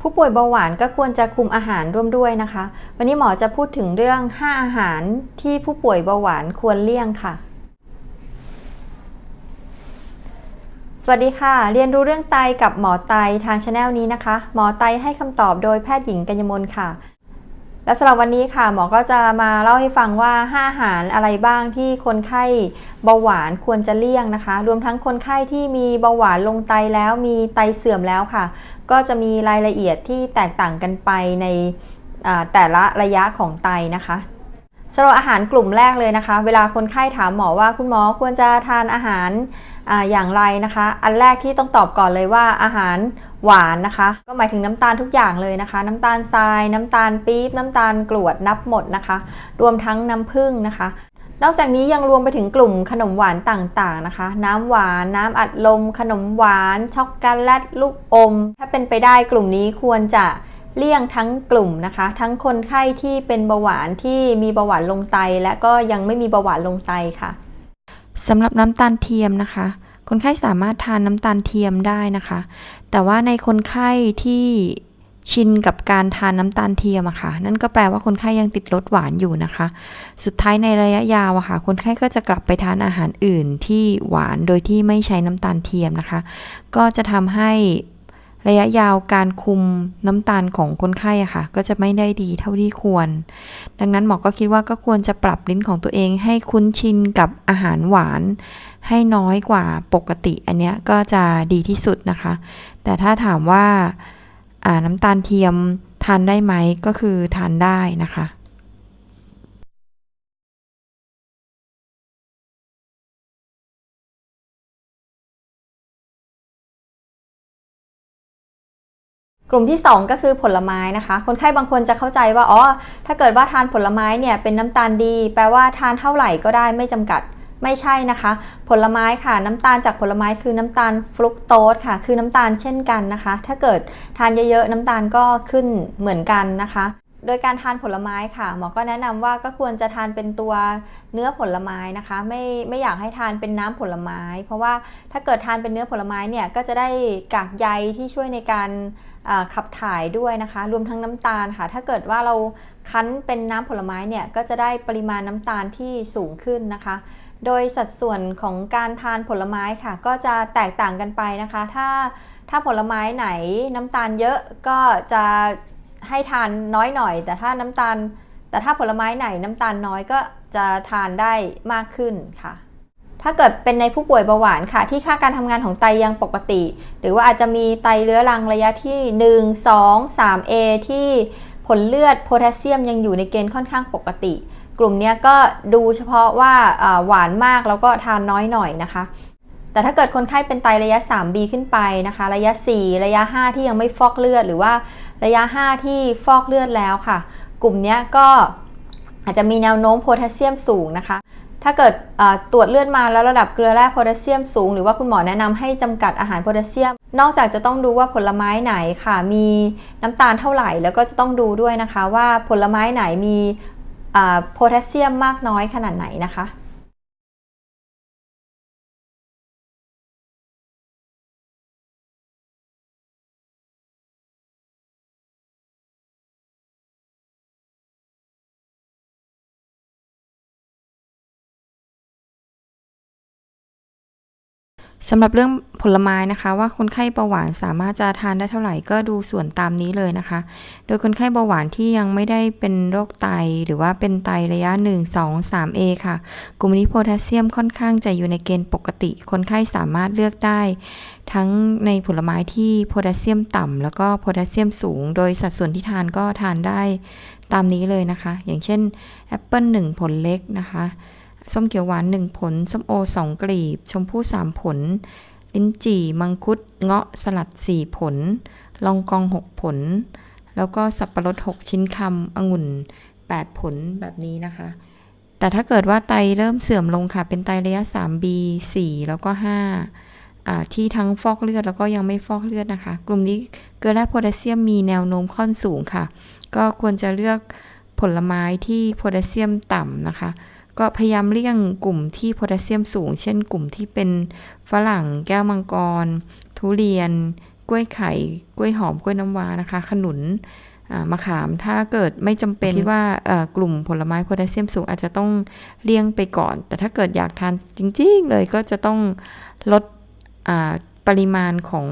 ผู้ป่วยเบาหวานก็ควรจะคุมอาหารร่วมด้วยนะคะ วันนี้หมอจะพูดถึงเรื่อง 5 อาหารที่ผู้ป่วยเบาหวานควรเลี่ยงค่ะ สวัสดีค่ะ เรียนรู้เรื่องไตกับหมอไตทางช anel นี้นะคะ หมอไตให้คำตอบโดยแพทย์หญิงกัญญมลค่ะ และสำหรับวันนี้ค่ะหมอก็จะมาเล่าให้ฟังว่า 5 อาหารอะไรบ้างที่คนไข้เบาหวานควรจะเลี่ยงนะคะ รวมทั้งคนไข้ที่มีเบาหวานลงไตแล้วมีไตเสื่อมแล้วค่ะ ก็จะมีรายละเอียดที่แตกต่างกันไปในแต่ละระยะของไตนะคะ สำหรับอาหารกลุ่มแรกเลยนะคะ เวลาคนไข้ถามหมอว่าคุณหมอควรจะทานอาหารออย่างไรนะคะ อันแรกที่ต้องตอบก่อนเลยว่าอาหารหวานนะคะ ก็หมายถึงน้ำตาลทุกอย่างเลยนะคะ น้ำตาลทราย น้ำตาลปี๊บน้ำตาลกรวดนับหมดนะคะ รวมทั้งน้ำผึ้งนะคะ นอกจากนี้ยังรวมไปถึงกลุ่มขนมหวานต่างๆนะคะ น้ำหวานน้ำอัดลม ขนมหวาน ช็อกโกแลตลูกอม ถ้าเป็นไปได้กลุ่มนี้ควรจะ เลี่ยงทั้งกลุ่มนะคะ ทั้งคนไข้ที่เป็นเบาหวานที่มีเบาหวานลงไต และก็ยังไม่มีเบาหวานลงไตค่ะสำหรับน้ำตาลเทียมนะคะ คนไข้สามารถทานน้ำตาลเทียมได้นะคะ แต่ว่าในคนไข้ที่ชินกับการทานน้ำตาลเทียมอะค่ะ นั่นก็แปลว่าคนไข้ยังติดรสหวานอยู่นะคะ สุดท้ายในระยะยาวอะค่ะ คนไข้ก็จะกลับไปทานอาหารอื่นที่หวานโดยที่ไม่ใช้น้ำตาลเทียมนะคะ ก็จะทำให้ ระยะยาวการคุมน้ำตาลของคนไข้อะค่ะ ก็จะไม่ได้ดีเท่าที่ควร ดังนั้นหมอก็คิดว่าก็ควรจะปรับลิ้นของตัวเองให้คุ้นชินกับอาหารหวาน ให้น้อยกว่าปกติ อันเนี้ยก็จะดีที่สุดนะคะ แต่ถ้าถามว่าอ่าน้ำตาลเทียมทานได้ไหมก็คือทานได้นะคะ กลุ่มที่ 2 ก็คือผลไม้นะคะ คนไข้บางคนจะเข้าใจว่า อ๋อ ถ้าเกิดว่าทานผลไม้เนี่ยเป็นน้ำตาลดี แปลว่าทานเท่าไหร่ก็ได้ไม่จำกัด ไม่ใช่นะคะ ผลไม้ค่ะ น้ำตาลจากผลไม้คือน้ำตาลฟรุกโตสค่ะ คือน้ำตาลเช่นกันนะคะ ถ้าเกิดทานเยอะๆน้ำตาลก็ขึ้นเหมือนกันนะคะ โดยการทานผลไม้ค่ะ หมอก็แนะนำว่าก็ควรจะทานเป็นตัวเนื้อผลไม้นะคะ ไม่ไม่อยากให้ทานเป็นน้ำผลไม้ เพราะว่าถ้าเกิดทานเป็นเนื้อผลไม้เนี่ยก็จะได้กากใยที่ช่วยในการ ขับถ่ายด้วยนะคะ รวมทั้งน้ำตาลค่ะ ถ้าเกิดว่าเราคั้นเป็นน้ำผลไม้เนี่ยก็จะได้ปริมาณน้ำตาลที่สูงขึ้นนะคะ โดยสัดส่วนของการทานผลไม้ค่ะ ก็จะแตกต่างกันไปนะคะ ถ้าถ้าผลไม้ไหนน้ำตาลเยอะก็จะให้ทานน้อยหน่อย แต่ถ้าน้ำตาล แต่ถ้าผลไม้ไหนน้ำตาลน้อยก็จะทานได้มากขึ้นค่ะ ถ้าเกิดเป็นในผู้ป่วยเบาหวานค่ะ ที่ค่าการทำงานของไตยังปกติ หรือว่าอาจจะมีไตเรื้อรังระยะที่ 1 2 3 A ที่ผลเลือดโพแทสเซียมยังอยู่ในเกณฑ์ค่อนข้างปกติ กลุ่มนี้ก็ดูเฉพาะว่าหวานมากแล้วก็ทานน้อยหน่อยนะคะ แต่ถ้าเกิดคนไข้เป็นไตระยะ 3B ขึ้นไปนะคะ ระยะ 4 ระยะ 5 ที่ยังไม่ฟอกเลือด หรือว่าระยะ 5 ที่ฟอกเลือดแล้วค่ะ กลุ่มนี้ก็อาจจะมีแนวโน้มโพแทสเซียมสูงนะคะ ถ้าเกิดตรวจเลือดมาแล้วระดับเกลือแร่โพแทสเซียมสูง หรือว่าคุณหมอแนะนำให้จำกัดอาหารโพแทสเซียม นอกจากจะต้องดูว่าผลไม้ไหนค่ะ มีน้ำตาลเท่าไหร่ แล้วก็จะต้องดูด้วยนะคะว่าผลไม้ไหนมีโพแทสเซียมมากน้อยขนาดไหนนะคะ สำหรับเรื่องผลไม้นะคะว่าคนไข้เบาหวานสามารถจะทานได้เท่าไหร่ก็ดูส่วนตามนี้เลยนะคะ โดยคนไข้เบาหวานที่ยังไม่ได้เป็นโรคไต หรือว่าเป็นไตระยะ 1 2 3 A ค่ะ กลุ่มนี้โพแทสเซียมค่อนข้างจะอยู่ในเกณฑ์ปกติ คนไข้สามารถเลือกได้ ทั้งในผลไม้ที่โพแทสเซียมต่ำแล้วก็โพแทสเซียมสูง โดยสัดส่วนที่ทานก็ทานได้ตามนี้เลยนะคะ อย่างเช่นแอปเปิล1ผลเล็กนะคะ ส้มเขียวหวาน 1 ผล ส้มโอ 2 กลีบ ชมพู่ 3 ผล ลิ้นจี่ มังคุด เงาะ สลัด 4 ผล ลองกอง 6 ผล แล้วก็สับปะรด 6 ชิ้นคำองุ่น 8 ผลแบบนี้นะคะ แต่ถ้าเกิดว่าไตเริ่มเสื่อมลงค่ะ เป็นไตระยะ 3B 4 แล้วก็5อ่าที่ทั้งฟอกเลือดแล้วก็ยังไม่ฟอกเลือดนะคะ กลุ่มนี้เกลือแร่โพแทสเซียมมีแนวโน้มค่อนสูงค่ะ ก็ควรจะเลือกผลไม้ที่โพแทสเซียมต่ำนะคะ ก็พยายามเลี่ยงกลุ่มที่โพแทสเซียมสูง เช่นกลุ่มที่เป็นฝรั่ง แก้วมังกร ทุเรียน กล้วยไข่ กล้วยหอม กล้วยน้ำว้านะคะ ขนุนอ่ามะขาม ถ้าเกิดไม่จำเป็นคิดว่าเอ่อกลุ่มผลไม้โพแทสเซียมสูงอาจจะต้องเลี่ยงไปก่อน แต่ถ้าเกิดอยากทานจริง ๆ เลยก็จะต้องลดอ่าปริมาณของ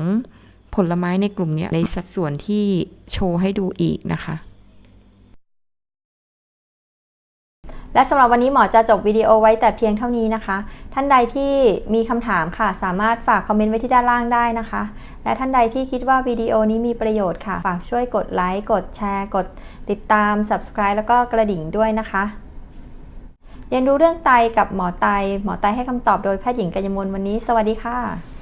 ผลไม้ในกลุ่มเนี้ยในสัดส่วนที่โชว์ให้ดูอีกนะคะ และสำหรับวันนี้หมอจะจบวิดีโอไว้แต่เพียงเท่านี้นะคะ ท่านใดที่มีคำถามค่ะ สามารถฝากคอมเมนต์ไว้ที่ด้านล่างได้นะคะ และท่านใดที่คิดว่าวิดีโอนี้มีประโยชน์ค่ะ ฝากช่วยกดไลค์ กดแชร์ กดติดตาม subscribe แล้วก็กระดิ่งด้วยนะคะ เรียนรู้เรื่องไตกับหมอไต หมอไตให้คำตอบโดยแพทย์หญิงกัญญมลวันนี้ สวัสดีค่ะ